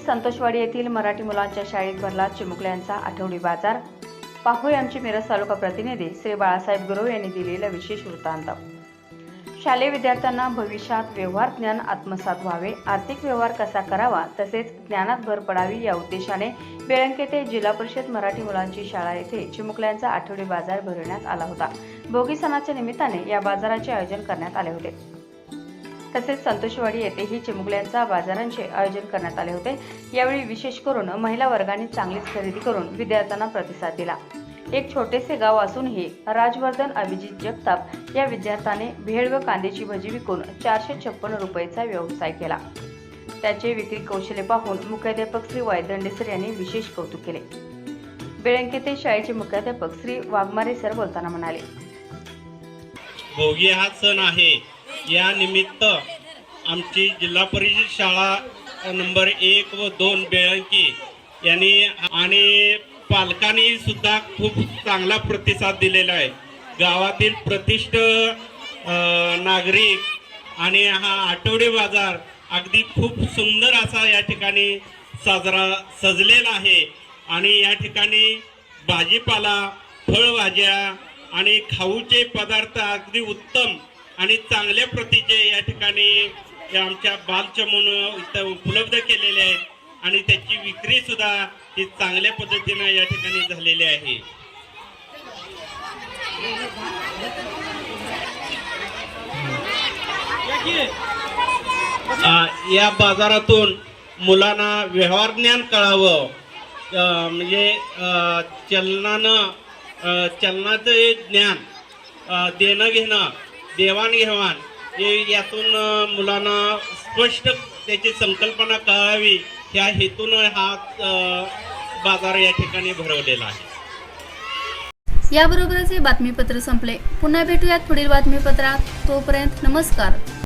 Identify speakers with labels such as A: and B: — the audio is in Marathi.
A: संतोषवाडी येथील मराठी मुलांच्या शाळेत भरला चिमुकल्यांचा आठवडी बाजार. पाहूया आमचे मिरज तालुका प्रतिनिधी श्री बाळासाहेब गुरव यांनी दिलेला विशेष वृत्तांत. शालेय विद्यार्थ्यांना भविष्यात व्यवहार ज्ञान आत्मसात व्हावे आर्थिक व्यवहार कसा करावा तसेच ज्ञानात भर पडावी या उद्देशाने बेळंके ते जिल्हा परिषद मराठी मुलांची शाळा येथे चिमुकल्यांचा आठवडी बाजार भरवण्यात आला होता. भोगी सणाच्या निमित्ताने या बाजाराचे आयोजन करण्यात आले होते. तसेच संतोषवाडी येथेही चिमुकल्यांचा बाजारांचे आयोजन करण्यात आले होते. यावेळी विशेष करून महिला वर्गाने चांगलीच खरेदी करून विद्यार्थ्यांना प्रतिसाद दिला. एक छोटेसे गाव असूनही राजवर्धन अभिजित जगताप या विद्यार्थ्याने भेळ व कांद्याची भजी विकून चारशे छप्पन रुपयेचा व्यवसाय केला. त्याचे विक्री कौशल्य पाहून मुख्याध्यापक श्री वायदंडेसर यांनी विशेष कौतुक केले. बेळंके ते शाळेचे मुख्याध्यापक श्री वाघमारे सर बोलताना म्हणाले
B: भोगी हा सण आहे. या निमित्त आमची जिल्हा परिषद शाळा नंबर एक व दोन बेळंकी यांनी आणि पालकांनी सुद्धा खूप चांगला प्रतिसाद दिलेला आहे. गावातील प्रतिष्ठ नागरिक आणि हा आठवडे बाजार अगदी खूप सुंदर असा या ठिकाणी साजरा सजलेला आहे. आणि या ठिकाणी भाजीपाला फळभाज्या आणि खाऊचे पदार्थ अगदी उत्तम आणि चांगल्या प्रतीचे या ठिकाणी आमच्या बालचमून इथं उपलब्ध केलेले आहेत. आणि त्याची विक्री सुद्धा ही चांगल्या पद्धतीनं या ठिकाणी झालेली आहे. या बाजारातून मुलांना व्यवहार ज्ञान कळावं. म्हणजे चलनानं चलनाचं हे ज्ञान देणं घेणं देवाणघेवाण हे यातून मुलांना स्पष्ट त्याची संकल्पना कळावी ह्या हेतून हा बाजार या ठिकाणी भरवलेला आहे.
C: याबरोबरच हे बातमीपत्र संपले. पुन्हा भेटूयात पुढील बातमीपत्रात. तोपर्यंत नमस्कार.